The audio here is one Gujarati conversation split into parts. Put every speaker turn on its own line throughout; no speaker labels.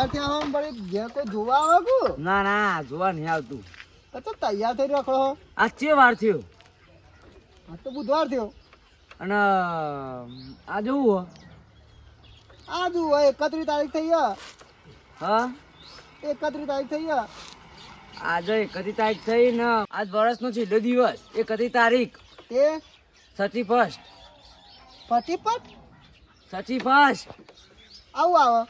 તૈયાર થયા આમ વળી જે કોઈ જોવા આવે કુ?
ના ના જોવા નહીં આવતું.
તો તૈયાર થઈ રાખો
આ ચે વાર થયો?
આ તો બુધવાર થયો.
અને આ જોવું
આ જુઓ એકત્રીસ તારીખ થઈ ગયા
હા?
એકત્રીસ તારીખ થઈ ગયા
આજે એકત્રીસ તારીખ થઈ ને આજ વર્ષનો છેલ્લો દિવસ એકત્રીસ તારીખ.
તે?
Thirty first.
પટીપટ
thirty first.
આવું આવે.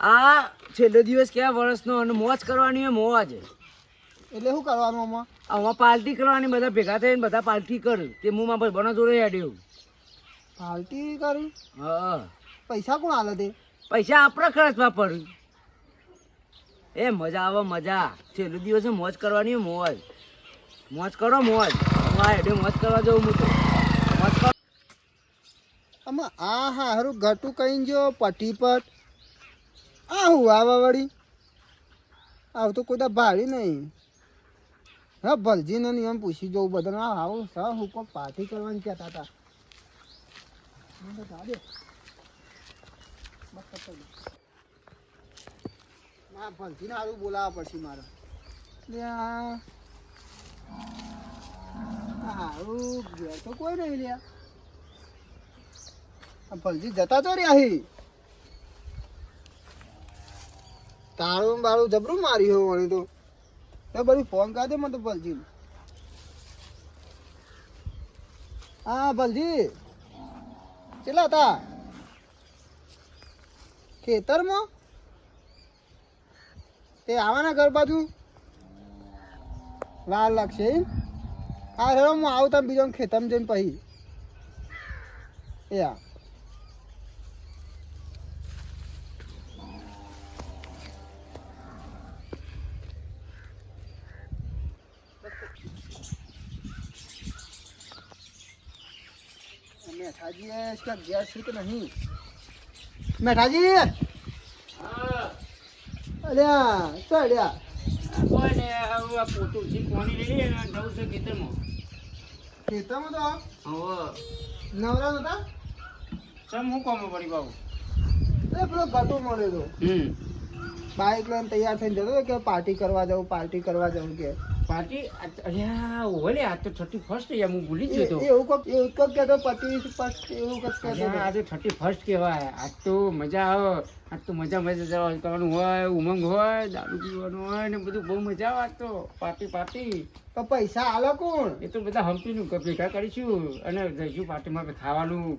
આ છેલ્લો દિવસ કયા વર્ષનો અને મોજ કરવાની હોય મોજ
એટલે શું કરવાનું આમાં?
આમાં પાર્ટી કરવાની બધા ભેગા થઈને બધા પાર્ટી કર તે હું મારા બનો જોડે હેડ્યો
પાર્ટી કરી?
હા.
પૈસા કોણ આલે તે?
પૈસા આપણે ખર્ચવા પડે. એ મજા આવે મજા. છેલ્લો દિવસે મોજ કરવાની મોજ મોજ કરો મોજ હું આ હેડે મોજ કરવા જવું હું તો. મોજ કરો.
આમાં આ હા હારું ઘટું કહીને જો પટીપટ આ હું આવા વળી? આવું તો કોઈ ભાડી નહીં. હા ભલજીને ને એમ પૂછી જવું બધાને. આ આવું સર હું કોઈ પાર્ટી કરવાની કહેતા હતા. ના, ભલજીને સારું બોલાવવા પડશે મારે. હારું, ઘેર તો કોઈ નહીં લ્યા ભલજી જતા તો રહ્યા હી બારું જબરું માર્યું હોય વળી તો. એ બધું ફોન કરી દે મને તો ભલજી. હા, ભલજી. કેટલા હતા? ખેતરમાં? તે આવવાના ઘર બાજુ? વાર લાગશે? હા હેરો હું આવું તમે બીજો ખેતરમાં જઈને પછી. એ હા. મેઠાજી है इसका गैस है कि नहीं મેઠાજી અલ્યા ચાલ અલ્યા
કોઈ ને આ પોતું છે કોની લઈ લે ને જવું છે ખેતરમાં
ખેતરમાં તો
હવે
નવરા નતા
ચમ હું કોમ પડી બાબુ
એ પેલો ગટો મળ્યો તો
હમ
બાઇક લઈને તૈયાર થઈને જતો હતો કે પાર્ટી કરવા જાઉં પાર્ટી કરવા જાઉં કે
પાર્ટી અલ્યા ઓલે આ તો થર્ટી ફર્સ્ટ યાર હું ભૂલી ગયો તો.
એવું કોક એવું કોક કહેતો પચીસ ફર્સ્ટ એવું કોક કહેતો.
આજે થર્ટી ફર્સ્ટ કહેવાય. આજ તો મજા આવે. આજ તો મજા મજા કરવાનું હોય ઉમંગ હોય દારૂ પીવાનું હોય ને બધું બહુ મજા આવે આજ તો. Party party.
તો પૈસા આલો કોણ?
એ તો બધા હમ્પીનું ભેગા કરીશું. અને જઈશું પાર્ટીમાં ખાવાનું.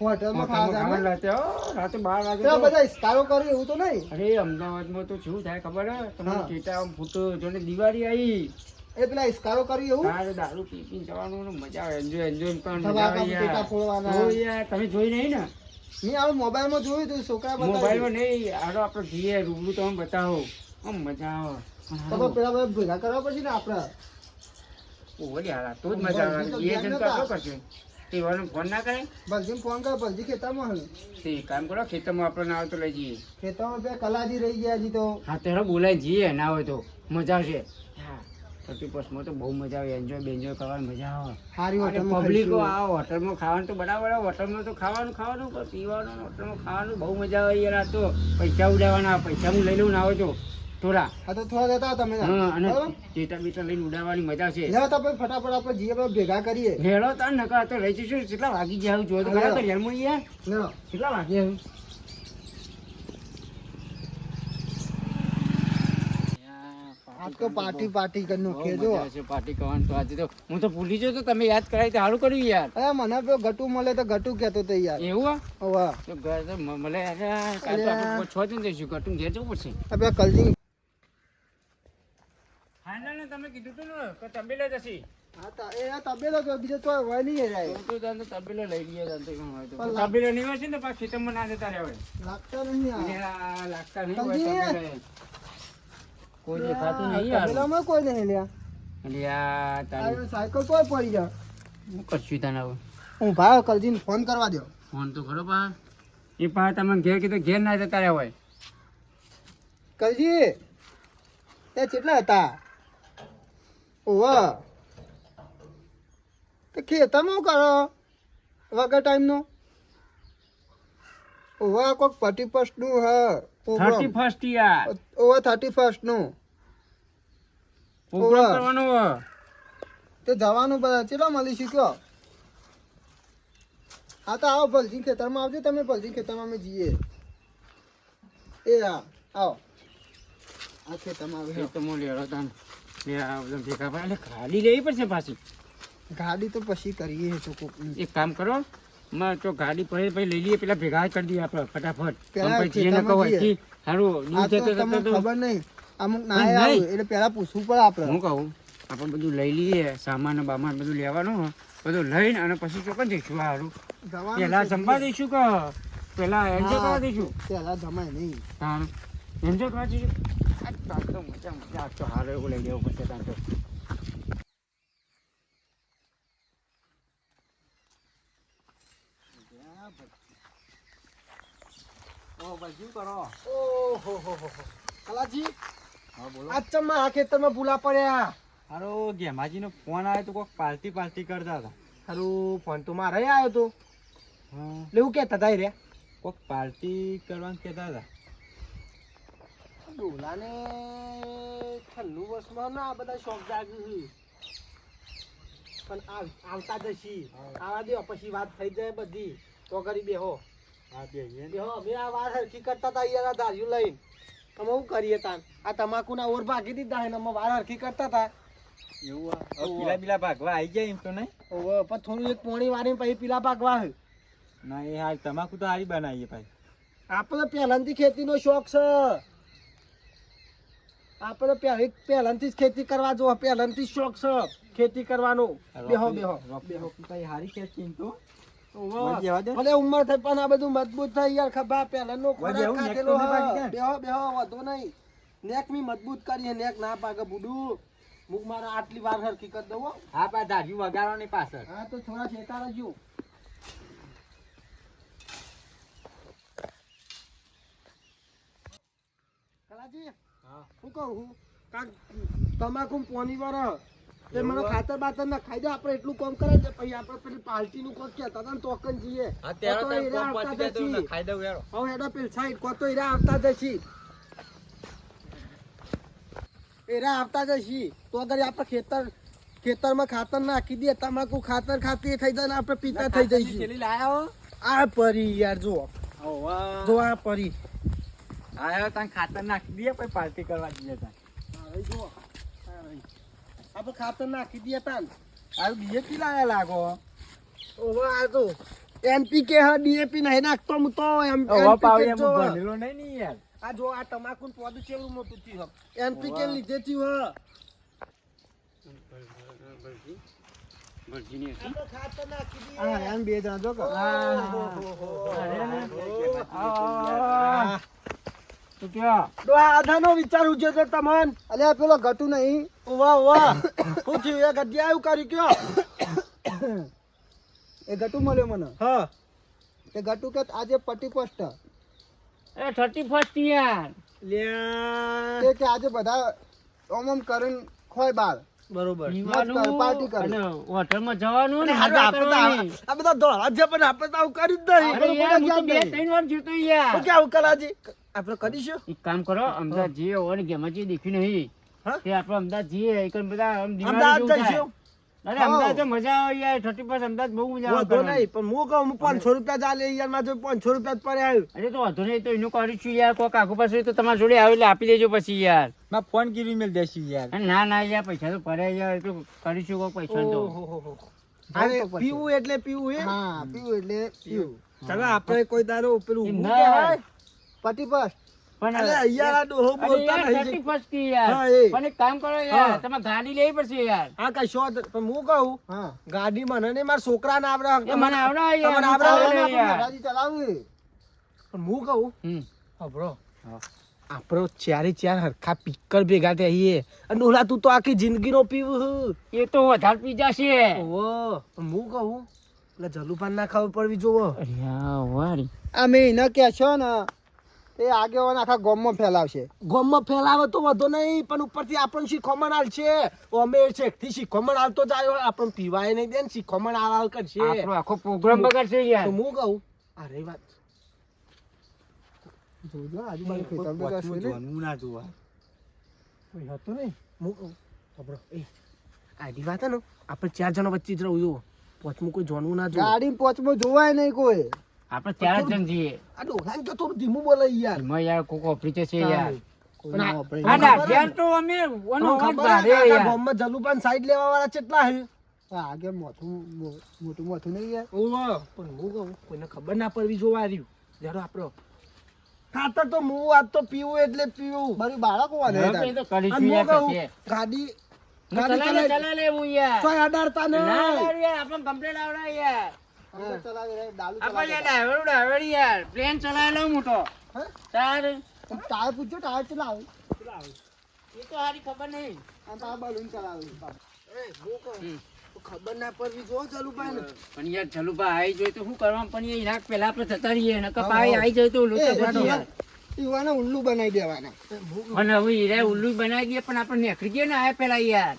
હોટલમાં ખાવા જાને?
રાતે બાર વાગે
તો
તો-
બધા ઇસ્કારો કર્યો એવું તો નહીં?
અરે અમદાવાદમાં તો શું થાય ખબર? હે. તમને
હા.
ફૂટો જોને દિવાળી આવી.
એ પેલા ઇસ્કારો કર્યો એવું?
તારે દારૂ પી પી જવાનું મજા આવે. એન્જોય એન્જોય પણ મજા આવે
ટેટા
યાર.
ફોડવાના.
જો યાર તમે જોઈ નહીં ને?
મેં આ મોબાઈલમાં જોયું હતું છોકરા
મોબાઈલમાં નહીં આડો આપણે જઈએ રૂબરૂ તમે બતાવો. આમ મજા આવે.
તો પેલા બધા ભેગા કરવા પડશે ને આપણે?
ઓલી હાલા તો જ મજા આવે. એ
ધ્યાન
જણ તો
નતા.
આપણો કરશે. તે ફોન ના કરે?
ભલજીને ફોન કર ભલજી ખેતરમાં હે.
તે કામ કરો ખેતરમાં આપણે ના લઈ જઈએ.
ખેતરમાં બે કલાજી રહી ગયા હજી તો.
હા તો હેડો બોલાય જઈએ ના હોય તો. મજા આવશે. હા થર્ટી ફર્સ્ટમાં તો બહુ મજા આવે એન્જોય બેન્જોય કરવાની મજા આવે.
સારી
પબ્લિકો આ હોટલમાં ખાવાનું તો બરાબર. હોટલમાં તો ખાવાનું ખાવાનું પણ પીવાનું હોટલમાં ખાવાનું બહુ મજા આવે યાર આ તો પૈસા ઉડાવવાના પૈસા હું લઈ લઉં ના હોય તો. થોડા.
હા તો થોડા દેતા તમે
હા અને
બરાબર?
ટેટા બીટા લઈને ઉડાવવાની મજા છે.
લે તો ભાઈ ફટાફટ આપણે જઈએ આપણે ભેગા કરીએ.
હેડો તાર નકર તો રહી જશું કેટલા વાગી જાવ જો તો ખરા તો હેલમાં યાર.
લે
કેટલા
વાગે તો પાર્ટી પાર્ટી કરી નાખીએ જો.
પાર્ટી કરવાનું તો આજે તો હું તો ભૂલી ગયો તો તમે યાદ કરાવી તો સારું કર્યું યાર.
અરે મને પેલો ગટુ મળે તો ગટુ કહેતો તો યાર.
એવું હે? તો ઘર તો મ- મળે કાલ તો આપણે છ દિન જઈશું. ગટુ ઘેર જવું પડશે.
આપણે કલજી.
ને તમે કીધું તું ને કે તબેલે જશી.
હા તા એ આ તબેલો તો બીજો તો હોય નહીં જાય
તો તો તબેલો લઈ લઈએ તાન કેમ હોય તો. તબેલો નહીં. હોય છે ને પાછા ખેતરમાં ના જતા રહેવાય.
લાગતા નહીં
લાગતા નહીં હોય
ગયા?
કોઈ દેખાતું નહીં યાર.
તબેલામાં કોઈ નહીં લ્યા
અલ્યા, તારી
સાયકલ કોઈ પડી જાય
હું કરશું તને
હું ભાઈ કલજીને ફોન કરવા દો
ફોન તો ખરો પા. એ પા તમે ઘેર કીધું ઘેર ના જતા રહેવાય
કલજી એ કેટલા હતા? ઓવા તે ખેતરમાં શું કરો? વગર ટાઈમનો? ઓવા કોઈક પટી પસ્ટનું હ
થર્ટી ફર્સ્ટ યાર.
ઓવર થર્ટી ફર્સ્ટનું.
પ્રોગ્રામ કરવાનો હો.
તે જવાનું બધા. ચેલો મળી શીખ્યો હા તો આવો ભલજી ખેતરમાં આવજો તમે ભલજી ખેતરમાં અમે જઈએ. એ હા આવો. આ ખેતરમાં
આવે. તાન ગાડી લેવી પડશે પાછી.
ગાડી તો પછી કરીએ તો
એક કામ કરો માં તો ગાડી પડે પછી લઈ લઈએ પેલા ભેગા કરી દઈએ આપણે ફટાફટ. પછી કહો
તમને ખબર નહીં. અમુક ના. એટલે પેલા પૂછવું પડે આપણે
હું કહું આપણે બધું લઈ લઈએ સામાન બામાન બધું લેવાનું બધું લઈને અને પછી ચોકન જઈશું સારું હારું પેલા જમવા દઈશું કે પેલા એન્જોય કરવા દઈશું?
પેલા જમાય નહીં.
એન્જોય કરવા દઈશું તો મજા મજા હારો એવું લઈ
હો હો
હા ફોન આવ્યો તો કોઈક પાર્ટી પાર્ટી કરતા હતા
હારું ફોન તો મારે આવ્યો તો
એટલે
લેવું કેતા હતા રે.
કોઈક પાર્ટી કરવાનું કહેતા હતા
ડોલાને ઠંડુ વર્ષમાં ના બધા શોખ જાગ્યું પણ આવતા જશી. આવા દો પછી વાત થઈ જાય બધી. તો કરી બેહો.
હા
બેહો અમે આ વાત હરખી કરતા હતા યાર ધાર્યું લઈને. અમે શું કરીએ તાન? આ તમાકુના ઓર ભાગી દીધા હે અમે વાર હરખી કરતા હતા.
એવું પીલા પીલા ભાગવા આવી જાય એમ તો નહીં?
ઓવે, પણ થોડું એક પોણી વારીને પછી પીલા ભાગવા હે.
ના એ હાલ તમાકુ તો હારી બનાવીએ ભાઈ.
આપણે પહેલાંથી ખેતીનો શોખ છે. આપણે પહેલી પહેલાંથી જ ખેતી કરવા જો પહેલાંથી શોખ છે ખેતી કરવાનો. બેહો બેહો. બેહો
હારી ખેંચી એમ તો
ઓવે.
વળી જવા દે.
ભલે ઉંમર થઈ પણ આ બધું મજબૂત થઈ યાર ખભા પહેલાનો ખોરાક ખાધેલો
તો નહીં પાકી
હે.
જાય.
બેહો બેહો વધો નહીં. નેક મી મજબૂત કરીએ નેક ના પાકે બુડું. મુક મારા આટલી વાર હરખી કરી દઉં હા.
પા ધાર્યું વગાડવાની પાછળ.
હા તો થોડા રહેજો કલાજી. શું કહું હું કાંક તમાકુ પોની વાર તે મને ખાતર બાતર ના ખાઈ દે આપણે એટલું કામ કરે છે. પછી આપણે પેલી પાર્ટી નું કોક કહેતા હતા ને તોકન જઈએ તો
તો
હીરા
કોમ
આવતા જશી.
ખાઈ દઉં યાર
હવે એના પેલ સાઈડ કો હીરા આવતા જશી. હીરા આવતા જશી. તો અગર આપણે ખેતર ખેતરમાં ખાતર નાખી દે તમાકુ ખાતર ખાતી થઈ જાય ને આપણે પીતા થઈ જઈશું આ પરી યાર જો જો આ પરી.
આયો તાન ખાતર નાખી દઈએ પછી પાર્ટી કરવા જઈએ તાન.
હવે જો આપણે ખાતર નાખી દે તાન.
આ ડીએપી લાયા લાગો?
ઓવે આ તો એનપીકે હા ડીએપી નહીં નાખતો હું તો એમ
ઓવા પાવ
NPK
એમ
જો.
ભણેલો નહીં ને યાર
આ જો આ તમાકુ પોદું કેવડું મોટું થયું એનપીકે લીધે થયું હ.
ભરજીની હતી
આપણે ખાતર નાખી દઈએ
હા એમ બે જણા જો
આધાનો વિચાર ઉજ્યો તો તમન.
અલ્યા પેલો ઘટુ નહીં.
વાહ વાહ શું થયું? એ ગદ્યા એવું કર્યું કયો
એ ઘટુ મળ્યો મને.
હા.
એ ઘટુ કે આજે પટ્ટી પોસ્ટ
એ થર્ટી ફર્સ્ટ યાર.
લ્યા.
કે આજે બધા ઓમ ઓમ કરીને ખોય બાર.
બરોબર.
પાર્ટી કરી.
હોટલમાં જવાનું ને
આપણે તો
કરવાની.
આ- આ બધા દોડા છે પણ આપણે તો આવું કરી જ નહીં.
અરે યાર, બે ત્રણ વાર જીવતો યાર.
શું કેવું કલાજી આપણે કરીશું
એક કામ કરો અમદાવાદ જઈએ ઓર ગેમાં જે દેખ્યું નહીં. તે આપણે અમદાવાદ જઈએ એક બધા
અમદાવાદ જઈશું
અરે અમદાવાદ મજા આવે યાર થર્ટી ફર્સ્ટ અમદાવાદ બહુ મજા આવે તો
નહીં પણ હું કહું હું પાંચસો રૂપિયા ચાલે યાર મારે પાંચસો રૂપિયા જ પડે આવ્યું
અરે તો વાંધો નહીં તો એનું કરીશું યાર કોક આખું પાસે તો તમારા જોડે આવે એટલે આપી દેજો પછી યાર.
મેં ફોન કરી મેલ દેશી યાર?
ના ના યાર પૈસા તો પડે યાર એટલું તો કરીશું કોક પૈસા તો.
અરે પીવું એટલે પીવું એ
હા પીવું એટલે પીવું.
ચાલો આપણે કોઈ દારો પેલું
ના.
કહેવાય.
પટ્ટી
પણ
આ ડોહો બોલતા નહીં.
ફર્સ્ટ કી યાર. પણ એક કામ કરો યાર તમે ગાડી લેવી પડશે યાર.
હા કઈ શોધ પણ હું કહું
હા.
ગાડી મને ને મારા છોકરા ને આવડે
મને આવડે યાર મને
આવડે?
યાર.
મોઢાથી ચલાવવી
પણ હું કહું
હમ.
હબળો
હા.
આપણો ચારે ચાર હરખા પીકર ભેગા થઈએ. અને ઓલા તું તો આખી જિંદગીનો પીવું
એ તો વધારે પી જશે
ઓ હું કહું એટલે જલુપાન ના ખબર પડવી જોવો.
અરે યાર વારી.
અમે એને કહેશો ને એ આગેવાન આખા ગોમમાં ફેલાવશે.
ગોમમાં ફેલાવે તો વધો નહીં પણ ઉપરથી આપણને શીખોમણ હાલ છે. અમે શેખથી શીખોમણ હાલતો જ આવ્યો આપણને પીવાય નહીં દે ને શીખોમણ હાલ હાલ કરશે
આખો પ્રોગ્રામ બગાડશે
તો
યાર
હું કહું અરે વાત.
જોજો આજુબાજુ ખેતર તો ને.
જોવાનું જોવા.
કોઈ હતું નહીં? હું ખબર એ આડી વાત ને આપણે ચાર જણા વચ્ચે જ રહું છું. પોચમું કોઈ જોનવું ના જો
ગાડી પોચમું જોવાય નહીં કોઈ.
આપણે ચાર જણ છીએ.
આ ડોલાને તો થોડું ધીમું બોલે યાર.
એમાં યાર કોક ઓપરીચે છે યાર.
કોઈ ના વાપરે.
આ ડાઢિયાને તો અમે ઓનો અવાજ
ખબર હે, હે? હું ના પડવી જોવા રહ્યું. જરો આપણો ખાતર તો હું આજ તો પીવું એટલે પીવું.
મારી બાળકો
હું. ગાડી ગાડી
ચલાવી-
ચલાવે
લેવું યાર.
તોય અડાડતા નહીં.
લાવડે યાર, આપણને યાર.
અમે ચલાવી રહ્યા, ડાલુ
આપણે
ચલાવી
યાર driver driver યાર. plane ચલાવી લઉં હું તો.
હે?
તાર,
ટાયર પૂછજો ટાયર ચલાવે.
એ તો હારી ખબર નહીં.
આ બલૂન ચલાવે
એ, હું કહું?
હમ.
ખબર ના પડવી જો જલુપાન
પણ યાર જલુભા આવી જોઈએ તો શું કરવાનું? પણ પહેલા આપણે જતા રહીએ આવી જાય તો યાર.
ઈવાને ઉલ્લુ બનાવી દેવાના.
પણ હવે હીરા ઉલ્લુ બનાવી દઈએ પણ આપણે નેખરી ગયે ને આ પેલા યાર.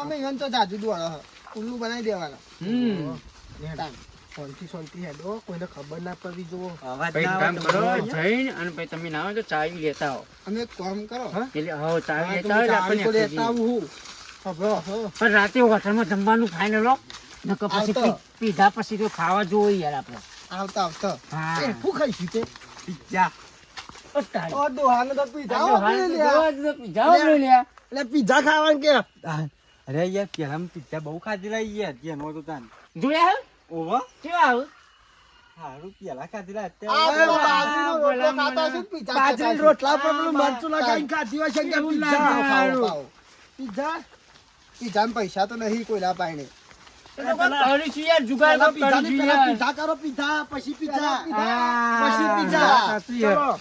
અમે ઈવન તો જાજુ દોડો. ઉલ્લુ બનાવી દેવાના.
હમ.
શાંતિ શાંતિ હેડો કોઈને ખબર ના પડવી જો
કામ કરો જઈને અને પછી તમે ના હોય તો ચાવી લેતા આવો.
અમે કામ કરો.
એટલે હા ચાવી લેતા હોય
હું
એટલે આપણે
ચાવી તો
નીકળી
લેતા આવું
પણ રાતે હોટલમાં જમવાનું હો નકર પછી પીધા પછી તો ખાવા જોવો યાર આપણે.
આવતા આવતા.
હા.
શું ખાઈશું તે
પિઝા.
ખાવાનું કે?
અરે યાર પેલા પિઝા બહુ ખાધેલા યાર જેનો તો તાન?
જોયા હે?
ઓવા
કેવા આવું?
હારું પેલા ખાધેલા અત્યારે
રોટલો પિઝા
પર. પેલું મરચું લગાવીને ખાધી હોય છે પીઝા. પીઝા?
પિઝામાં પૈસા તો નહીં કોઈના પાણી.
પીઝા પીઝા પછી પીઝા. પછી પીઝા.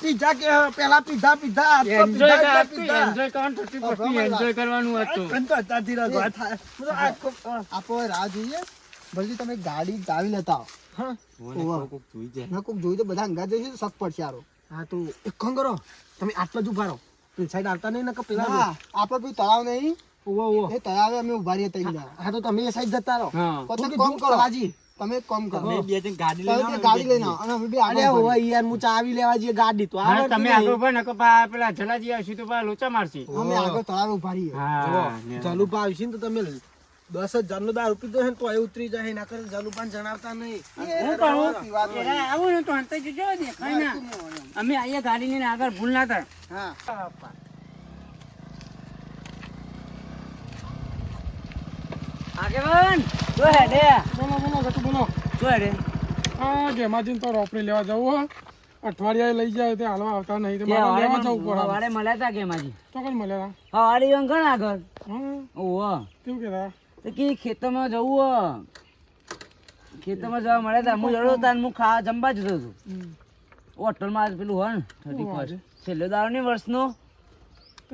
પીઝા કે પેલા pizza pizza
enjoy
pizza
enjoy કરવાનું થતું પછી
બરાબર.
કરવાનું હતું.
કંઈ તો અત્યારથી રસ વાત થાય. હું તો આખો-
આપણે રાહ જોઈએ ભલથી તમે ગાડી ગાવી લેતા.
હા.
કોક જોઈ જાય
ના કોક જોઈ તો બધા અંગા જશે તો શક પડશે આરો
હા તો એક કામ કરો તમે આટલા જ ઊભા રહો પેલી સાઈડ આવતા નહીં ને કે પેલા
આપણે પેલું તળાવ નહીં
ઓવો ઓવો
એ તળાવે અમે ઊભા રહીએ તઈ.
હા તો તમે એ સાઈડ જતા રહો
હા.
હું
કોમ કરો
કલાજી.
તમે કોમ કરો.
તમે બે જણ ગાડી લઈને
ગાડી લઈને આવો. અને અમે બી
અરે
હોય
યાર હું ચાવી લેવા જઈએ ગાડી તો આ
તમે આગળ ઊભા નકો પા- પેલા જલાજી આવશે તો પા લોચા મારશે.
અમે આગળ તળાવે ઊભા રહીએ.
હા
જલુપા આવશે ને તો તમે દસ હજાર નો દારૂ પીધો છે ને તો એ ઉતરી જાય ના કરે જલુપાન જણાવતા નહીં.
હું કહું આવું ને તો અંતે જજો દેખાય ના. અમે અહીંયા ગાડી લઈને આગળ ભૂલ ના થાય
હા
આગેવાન જો હેડે.
બોલો બોલો ગટુ બોલો.
જો હેડે.
આ ગેમાજીને તો રોપડી લેવા જવું હો. અઠવાડિયા લઈ જાય તે હાલવા આવતા નહીં. તે મારે લેવા જવું પડે
વાડે મળ્યા તા કે માજી
તો કઈ મળ્યા?
હા વાડી ઘણા આગળ. ઓહો.
કેવું કહેતા
તો? કે ખેતરમાં જવું હો? ખેતરમાં જવા મળ્યા તા. હું જડો તા હું ખાવા જમવા જતો હતો. હોટલમાં પેલું હોય ને થર્ટી ફર્સ્ટ છેલ્લો દાડો નહીં વર્ષનો.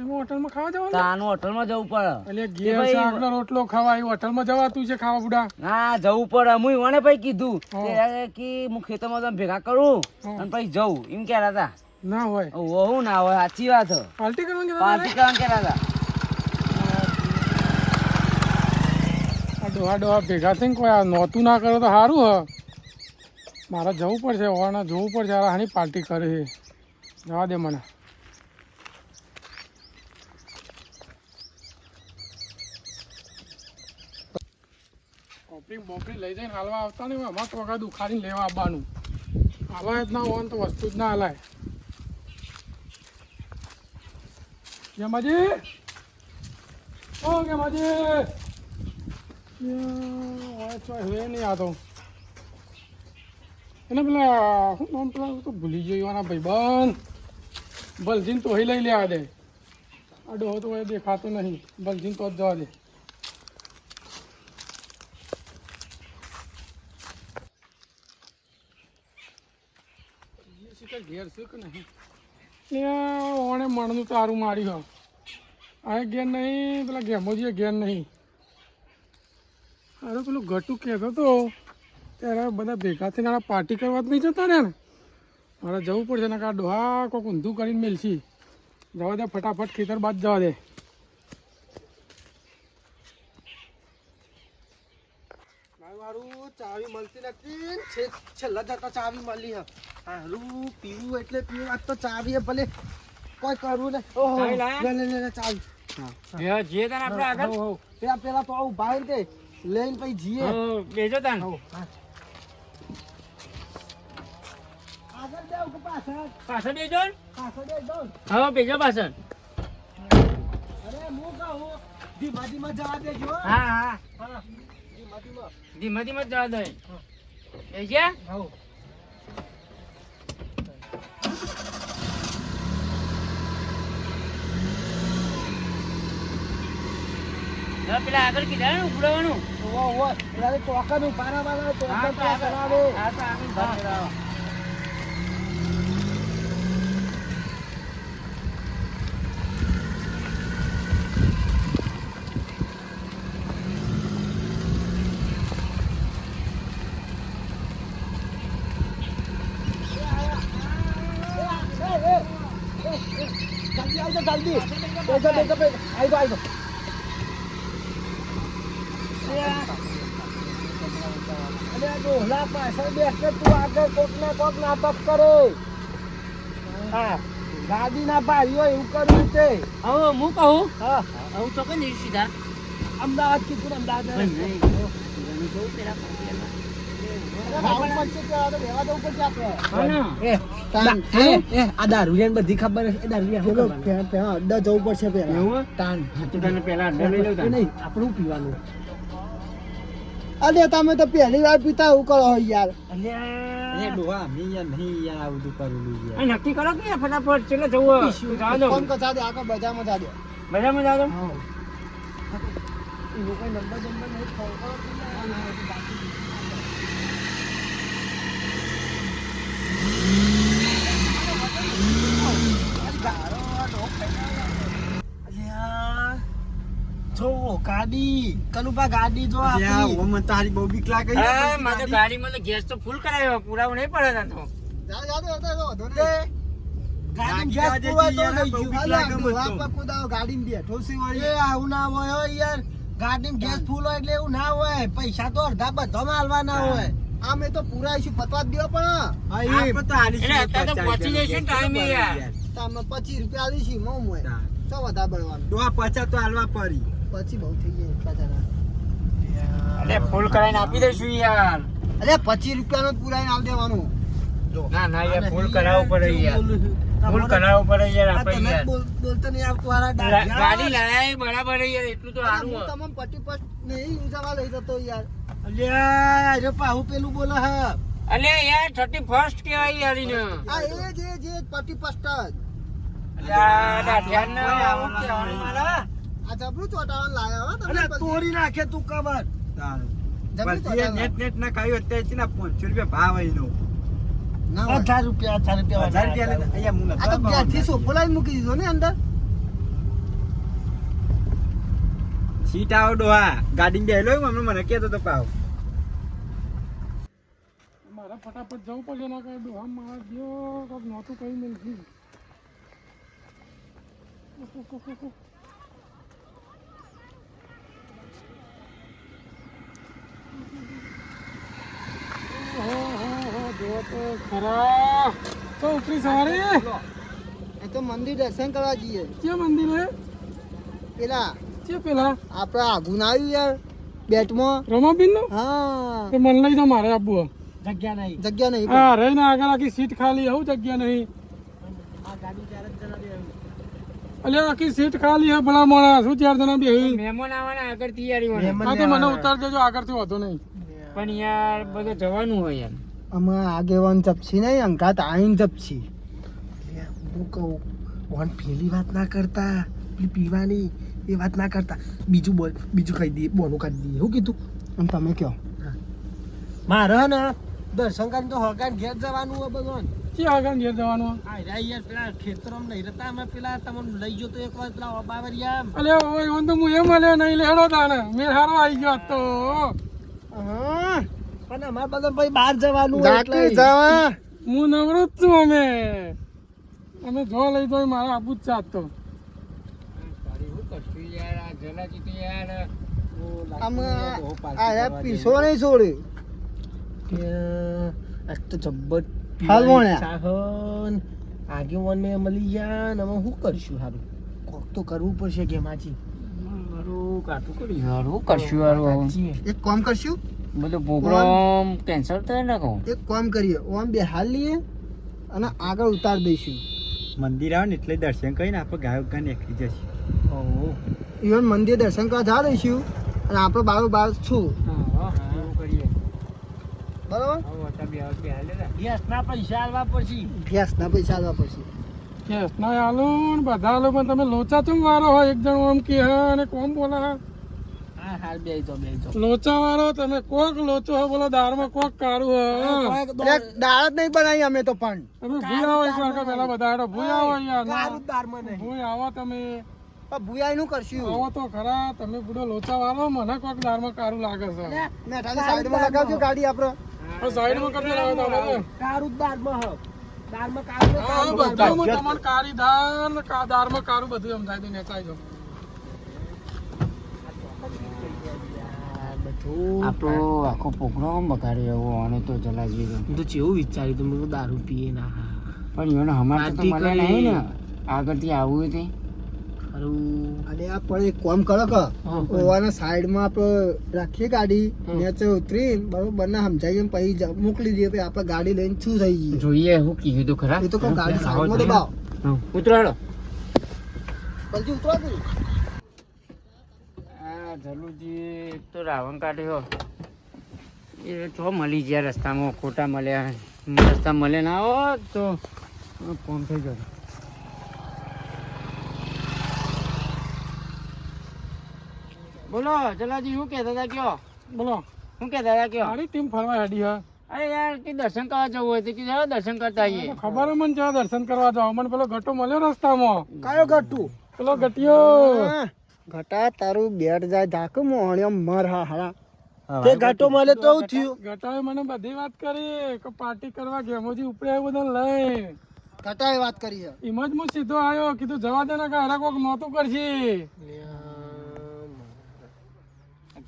તમે હોટલમાં ખાવા જવાનું?
તાનું હોટલમાં જવું પડે.
એટલે ઘેર શાકનો રોટલો ખવાય હોટલમાં જવાતું છે ખાવા બુડા?
હા જવું પડે. હું ઈવોને પછી કીધું કે કે હું ખેતરમાં તમે ભેગા કરું અને પછી જવું. એમ કહેતા હતા
ના હોય.
ઓહો ના હોય સાચી વાત
પાર્ટી કરવાની
પાર્ટી કરવાનું કહેતા હતા
ડોહા ડોહા ભેગા થઈને કોઈ નોતું નહોતું ના કરે તો સારું હ. મારે જવું પડશે ઓવાના જોવું પડશે પાર્ટી કરે છે. જવા દે મને. કોપરી બોપરી લઈ જઈને હાલવા આવતા ને અમારે મત વખત ઉખાડીને લેવા આવવાનું. હાલવા જ ના હોય તો વસ્તુ જ ના હલાય. ગેમાજી? ઓ ગેમાજી? હવે નહીં આતો એને પેલા નામ પેલા તો ભૂલી ગયો એના ભાઈબંધ. બલજીન તો લઈ દે આ ડોહો તો દેખાતો નહીં. બલજીન તો જવા દે. છે કે નહીં? ઓણે મણનું તારું માર્યું આ ઘેર નહીં, પેલા ગેમોજીએ ઘેર નહીં. અરે પેલું ગટુ કહેતો હતો ત્યારે બધા ભેગા થઈને આ પાર્ટી કરવા નહીં જતા ને? મારે જવું પડશે ને કા ડોહા કોઈક ઊંધું કરીને મેલશી. જવા દે, ફટાફટ ખેતર બાદ જવા દે.
ચાવી મળતી નથી. છે છેલ્લા જતા ચાવી મળી હે. હારું પીવું એટલે પીવું. આજ તો ચાવી ભલે કોઈ કરવું ને
ચાવી
લે લે લે લે ચાવી.
એ જે તને આપણે આગળ?
હો, હો. પેલા પેલા તો આવું બહાર દે લઈને પછી જીએ.
બેજો તને.
આગળ જાવ કે પાછળ?
પાછળ બેજો
પાછળ દે
હા બેજો પાછળ.
અરે હું કહું ધીમા ધીમા જવા દેજો. હા
હા. હા.
ધીમા ધીમા
જવા દે.
હો
હવે. પેલા આગળ કીધા ને ઉપડવાનું
પેલા ટોકનનું કરાવે
હા તો આગળ ભાગ કરાવો.
જલ્દી આવજો જલ્દી બેસો બેસો બેસો આવી આવી આ ડોહલા પાછળ બેસે તું આગળ કોક ને કોક નાટક કરે. હા ગાડી ના ભાઈઓ એવું કર્યું તે
હવે હું કહું?
હા.
હું તો કઈ સીધા.
અમદાવાદ કીધું અમદાવાદ. બધી ખબર
અડ્ડા જવું પડશે
આપણું પીવાનું?
અરે તમે તો પહેલી વાર પીતા એવું કરો યાર.
નક્કી કરો કે ફટાફટ? ચલો જવું
ફોન કચા દે? આગળ બજારમાં જા દે.
મજામાં જાવ તો?
નંબર નંબર નહીં ફોન કરો અલ્યા, જો ગાડી કનુભા ગાડી જો આપણી.
તારી બહુ બીક લાગે
હા, મારે તો ગાડીમાં ગેસ તો ફૂલ પુરાવો નહીં પડે તો.
જા જા દે
ગાડી ગેસ તો
બેઠો વળી.
એ આવું ના હોય યાર. ગાડીમાં ગેસ ફૂલ હોય એટલે એવું ના હોય. પૈસા તો અડધા બધા હાલવાના હોય.
આમે તો પુરાઈશું પતવા જ દેવો પણ.
તો પહોંચી જઈશું
તમે પચીસ રૂપિયા આવીશું મોમ હોય ચો વધારે બળવાનું?
ડોહા પચા તો હાલવા પડી.
પછી બહુ થઈ ગયા એટલા જણા.
અરે ફૂલ કરાઈને આપી દઈશું યાર.
અરે પચીસ રૂપિયાનો પુરાઈને આલ દેવાનું.
ના ના યાર ફૂલ કરાવવું પડે યાર. ફૂલ કરાવવું પડે યાર આપણે યાર.
બોલ- બોલતા નહીં આવતું હારા
ગાડી લાયા બરાબર યાર એટલું તો
હું પટી પટ નહીં ઉજાવા લઈ જતો યાર.
અલ્યા અરે પાહુ પેલું બોલે હ.
અલ્યા યાર થર્ટી ફર્સ્ટ કેવાય યાર એને.
આ એ જે જે પટી પસ્ટ જ.
અલ્યા આવું મારે.
આ જબરું ચોટાવાનું લાયા હો તમે
તોરી નાખે તું કબર.
નેટ નેટ ના કાયો અત્યારે છે ને પાંચસો રૂપિયા ભાવ
ના હોય.
હજાર રૂપિયા હજાર રૂપિયા
હજાર રૂપિયા અહીંયા
મૂકી દીધો ને અંદર.
સીટ આવો ડોહા ગાડી બેહેલો હમણાં મને કહેતો તો પાવ
મારે ફટાફટ જવું પડશે ના કે ડોહા મારા ગયો કોક નહોતું કઈ મિલતી ખરા. તો ઉપરી સવારે?
એ તો મંદિર દર્શન કરવા જઈએ.
ક્યાં મંદિર હે?
પેલા
કે પેલા?
આપડે આઘું આવ્યું યાર બેટમાં.
રમાબીનનું
હા.
મન મને લઈ જાઓ મારે આપવું
જગ્યા નહીં.
જગ્યા નહીં.
હા રહી ને આગળ આખી સીટ ખાલી આવું જગ્યા નહીં.
આ ગાડી ચાર જ જણા બેહું.
અલ્યા આખી સીટ ખાલી હે ભલા મોણા શું ચાર જણા બેહી?
મહેમાન આવવાના આગળ તૈયારી હોય
હા તો મને ઉતાર દેજો આગળથી વાંધો નહીં.
પણ યાર બધું જવાનું હોય યાર
આમાં આગેવાન જપસી નહીં અંકાત આઈન જપસી.
હું કહું ઓન પેલી વાત ના કરતા પેલી પીવાની. એ વાત ના કરતા. બીજું બોલ બીજું કહી દઈએ બોનું કાઢી દઈએ શું કીધું?
અને તમે કહો.
મારે ને દર્શન કરીને તો હગાન ઘેર જવાનું હોય બધું.
કે હગાન ઘેર જવાનું
આ યાર પેલા ખેતરો નહીં રહેતા અમે પેલા તમને લઈ ગયો તો એક વાર પેલા બાવરિયા
અલે ઓય ઓન તો હું એમ મળ્યો નહીં લેડો તાને. મેં હારો આવી ગયો તો.
હા. પણ અમારે બધા ભાઈ બહાર જવાનું એટલે.
જવા.
હું નવરો છું અમે. અમે જો લઈ તો મારા આબુ જ ચાત તો
તારી શું કરશું યાર આ જલાજી તો યાર
આમ પીસો નહીં છોડે.
આજ તો જબ્બર સાહન આગેવાન મળી ગયા ને હવે શું કરશું હારું? કોક તો કરવું પડશે ગેમાજી.
એક કામ કરશું?
બધો પ્રોગ્રામ કેન્સલ થાય ને કહું
એક કામ કરીએ ઓમ બે હાલ લઈએ અને આગળ ઉતાર દઈશું.
મંદિર આવે ને એટલે દર્શન કરીને આપણે ગાયો ગાને નીકળી જશે
ઓહો.
ઇવન મંદિર દર્શન કરવા જા દઈશું અને આપણે બાર બાર છું.
એવું કરીએ.
બરાબર?
ગેસના પૈસા આલવા પછી
ગેસના પૈસા આવવા પછી
કેસ ના ને બધા આલો પણ તમે લોચા ચમ વારો હોય? એક જણ આમ કે હા અને કોમ બોલા. લોચા વાળો તમે કોક લોચો હો બોલો દારમાં કોક કારું હા
દાળ જ નહીં બનાવી અમે તો પણ.
તમે ભૂઈ આવો એક વાર પેલા બધા હેડો ભૂઈ આવો યાર ના.
કારું નહીં.
ભૂઈ આવો તમે.
ભૂયાઈ નું કરશું.
આવો તો ખરા તમે બુડો લોચા વાળો મને કોક દારમાં કાળું લાગે છે.
સાઈડમાં લગાવજો ગાડી
લાવો તમે
હ. કારી
દાળ કા- દાળમાં કારું બધું એમ થાય તો નેચાઈ જાઓ.
આ બધું
આપણો આખો પ્રોગ્રામ બગાડી એવો આને તો જલાજી
હું તો ચેવું વિચાર્યું તું મેં દારૂ પીએ ના
પણ એને હમાર તો મળે નહીં ને આગળથી આવવું તે.
અને આ પણ એક કામ કરો કે ઓવાના સાઈડમાં આપણે રાખીએ ગાડી નીચે ઉતરી બરોબર ના સમજાવીએ પછી મોકલી દઈએ પછી આપણે ગાડી લઈને શું થઈ ગયું?
જોઈએ હું કીધું તો ખરા.
એ તો ગાડી સાઈડમાં દબાવો.
ઉતરાડો. આ જલુજી એક તો રાવણ કાઢ્યો. એ ચો મળી ગયા રસ્તામાં ખોટા મળ્યા. રસ્તા મળે ના હો તો ફોન થઈ ગયો. બોલો જલાજી શું કહેતા હતા કયો?
બોલો.
શું કહેતા હતા કયો?
મારી ટીમ ફરવા હેડી હા.
અરે યાર કે દર્શન કરવા જવું હોય તો કે જાઓ દર્શન કરતા આવીએ.
ખબર હે મને જ્યાં દર્શન કરવા જાવ. મને પેલો ગટો મળ્યો રસ્તામાં.
કયો ગટુ?
પેલો ગટિયો.
હા, ઘટા તારું બેટ જાય ધાક મોહણ્યો મર હા હા.
તે ઘાટો મળે તો હું થયું.
ઘટાએ મને બધી વાત કરી કે પાર્ટી કરવા ગેમોજી ઉપડે આવ્યો બધા લઈ.
ઘટાએ વાત કરી છે.
એમ જ હું સીધો આવ્યો કીધું જવા દે ને કે હરા કોક નહોતું કરશી
તમારે આવું?
ના હોય એવા નાટક
મારામ તોય આપવું નહીં
આ ગટિયા તમે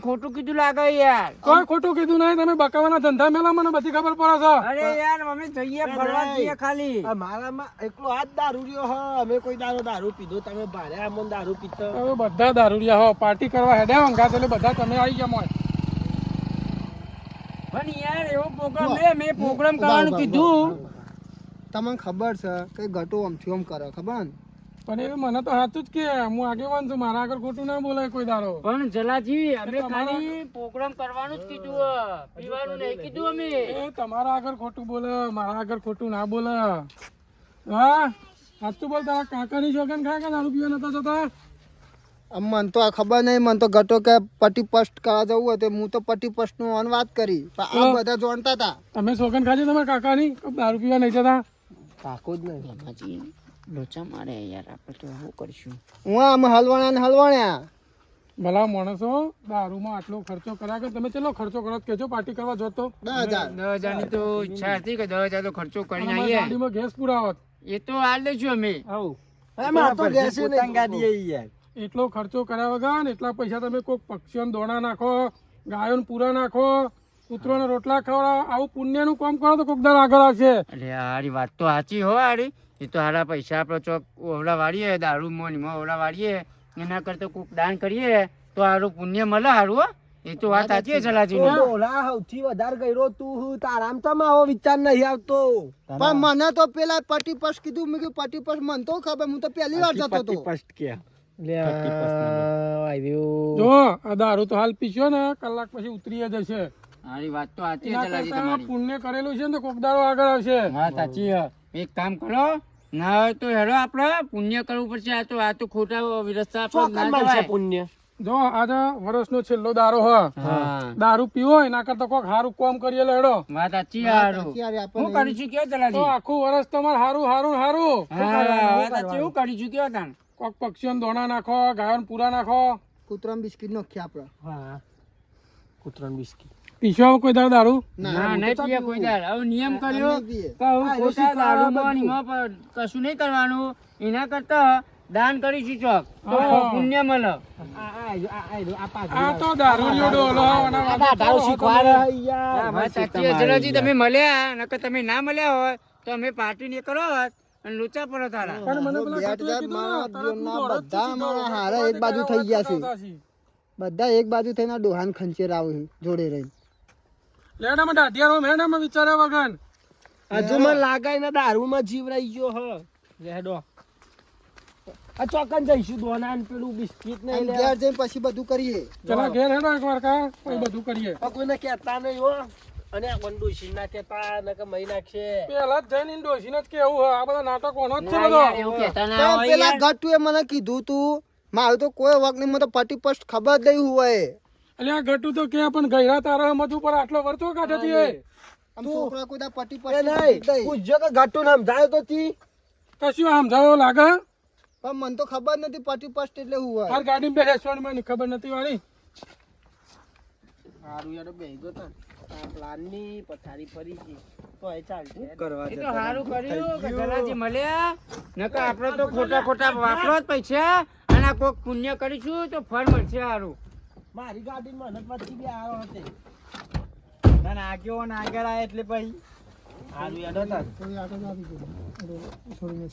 ખોટું કીધું લાગે યાર.
કોઈ ખોટું કીધું નહીં તમે બકાવાના ધંધા મેલા મને બધી ખબર પડે છે.
અરે યાર મમ્મી જઈએ ફરવા જઈએ ખાલી.
મારામાં એકલો આ જ દારૂ રહ્યો હ. અમે કોઈ દારૂ દારૂ પીધો તમે ભારે આમોન દારૂ પીતો
હવે બધા દારૂડિયા હો પાર્ટી કરવા હેડ્યા વંગાત એટલે બધા તમે આવી ગયા મોય.
પણ યાર એવો પ્રોગ્રામ લે. મેં પ્રોગ્રામ કરવાનું કીધું.
તમને ખબર છે કે ગટુ આમથી આમ કરે ખબર? ને
પણ એ મને તો સાચું જ કે હું આગેવાન છું મારા આગળ ખોટું ના બોલાય કોઈ દારો
પણ જલાજી અમે ખાલી પ્રોગ્રામ કરવાનું જ કીધું પીવાનું નહીં કીધું અમે.
એ તમારા આગળ ખોટું બોલે મારા આગળ ખોટું ના બોલે. હા? સાચું બોલ તારા કાકાની શોખન ખાય કે દારૂ પીવા નતા જતા?
આમ મને તો આ ખબર નહીં મને તો ગટો કે પટી પસ્ટ કરવા જવું હોય તો હું તો પટી પસ્ટનું વાત કરી. આ બધા જોણતા હતા
તમે શોખન ખાજો તમારા કાકાની દારૂ પીવા નહીં જતા?
કાકો જ નહીં
લોચા મારે યાર આપણે તો શું કરશું?
હું આમ હલવાણા ને હલવાણ્યા.
ભલા માણસો દારૂમાં આટલો ખર્ચો કર્યા કે તમે ચેલો ખર્ચો કરો કેજો પાર્ટી કરવા જોતો
દસ હજાર.
ની તો ઈચ્છા હતી કે દસ હજાર તો ખર્ચો કરીને આવીએ
ગાડીમાં ગેસ પુરાવત.
એ તો હાલ દઈશું અમે.
એટલો ખર્ચો કર્યા વગર ને એટલા પૈસા તમે કોઈક પક્ષીઓને દોણા નાખો ગાયોને પૂરા નાખો કૂતરોને રોટલા ખવડાવો. આવું પુણ્યનું કામ કરો તો કોક દર આગળ આવશે.
અરે હારી વાત તો સાચી હો હારી. એ તો હારા પૈસા આપણે ચોક ઓવડા વાળીએ દારૂ મોનીમાં ઓવડા વાળીએ. એના કરતા કોક દાન કરીએ તો હારું પુણ્ય મળે હારું એ તો વાત સાચી છે જલાજી
બોલા સૌથી વધારે ગયરો તું તારામ તો આવો વિચાર નહીં આવતો.
પણ મને તો પેલા પટી પસ્ટ કીધું. મેં કીધું પટી મને તો ખબર. હું તો પહેલી વાર જતો હતો.
ફર્સ્ટ કે.
લે
જો આ દારૂ તો હાલ પીશો ને કલાક પછી ઉતરી જ જશે
હારી વાત તો સાચી છે તમારી.
પુણ્ય કરેલું છે ને તો કોક દાડો આગળ આવશે.
સાચી છે. એક કામ કરો. ના હોય તો હેડો આપણે પુણ્ય કરવું પડશે. આ તો આ તો ખોટા રસ્તા પર ના જવાય.
પુણ્ય?
જો આજે વર્ષનો છેલ્લો દારો હ. દારૂ પીવો એના કરતા કોક હારું કોમ કરીએ લેડો
વાત સાચી હારું. હું
આપણને
કરીશું કયો
તો આખું વર્ષ તમારે હારું હારું હારું.
વાત સાચી હું કરીશું કયો તાણ.
કોક પક્ષીઓને દોણા નાખો ગાયોને પૂરા નાખો.
કુતરમ બિસ્કિટ નાખીએ આપણે
હા. કુતરમ બિસ્કિટ.
પીશો કોઈ દાડો દારૂ?
ના નહીં પીએ કોઈ દાડ. હવે નિયમ કર્યો કે હવે ખોટા દારૂ માં કશું નહીં કરવાનું. એના કરતા દાન કરીશું ચોક તો પુણ્ય મળે.
આ-
તો દારૂડિયો ડોલો આના
આ દાઢાઓ શીખવાડે. યાર.
સાચી વાત. તમે મળ્યા નકર તમે ના મળ્યા હોય તો અમે પાર્ટી ને કરો હોત અને લોચા પડો તારા.
પણ મને પેલા તારા
બધા મારા હારા એક બાજુ થઈ ગયા છે. બધા એક બાજુ થઈને ડોહાન ખંચેર આવે જોડે રહી
લેડામાં દાઢિયા રો મેડામાં વિચાર્યા વગર.
હજુ મને લાગે ને દારૂમાં જીવરાઈ ગયો હ. લેડો આ ચોકન જઈશું દોના ને પેલું બિસ્કિટ ને
ઘેર જઈને પછી બધું કરીએ.
ચલા ઘેર હેડો એક વાર કા પછી બધું કરીએ.
કોઈને કહેતા નહીં હો. અને આ ડોશી ના કહેતા ને કે મહી નાખશે
પેલા જઈને ડોશી ને જ કેવું હે આ બધા નાટક ઓનો જ છે બધો.
એવું કહેતા ના હોય
પેલા ગટુએ મને કીધું તું મારું તો કોઈ વખત નહીં મને તો પટી પસ્ટ ખબર જ નહીં હોય.
એટલે આ ગટુ તો કે પણ ગયરા તારા મત ઉપર આટલો વર્તો કાઢે છે
આમ છોકરા કોઈ દા પટી પટી
નહીં પૂછજો કે ઘાટું ને સમજાયો તો તી.
કશું સમજાયો લાગે?
પણ મને તો ખબર નથી પટી પસ્ટ એટલે હું હોય.
માર ગાડી બે રેસ્ટોરન્ટમાં ખબર નથી વાળી.
સારું યાર બે ગયો તો. આ પ્લાનની પથારી ફરી ગઈ તો એ ચાલશે.
કરવા
દે તો સારું કર્યું કે ગલાજી મળ્યા. નકર આપણે તો ખોટા ખોટા વાપરો જ પૈસા. અને આ કોક પુણ્ય કરીશું તો ફળ મળશે સારું
મારી ગાડી મને પછી બી આવ્યો હતો
ના આગળ ને આગળ આવે એટલે પછી
સારું યાર હતા
આટો આવી ગયો. છોડીને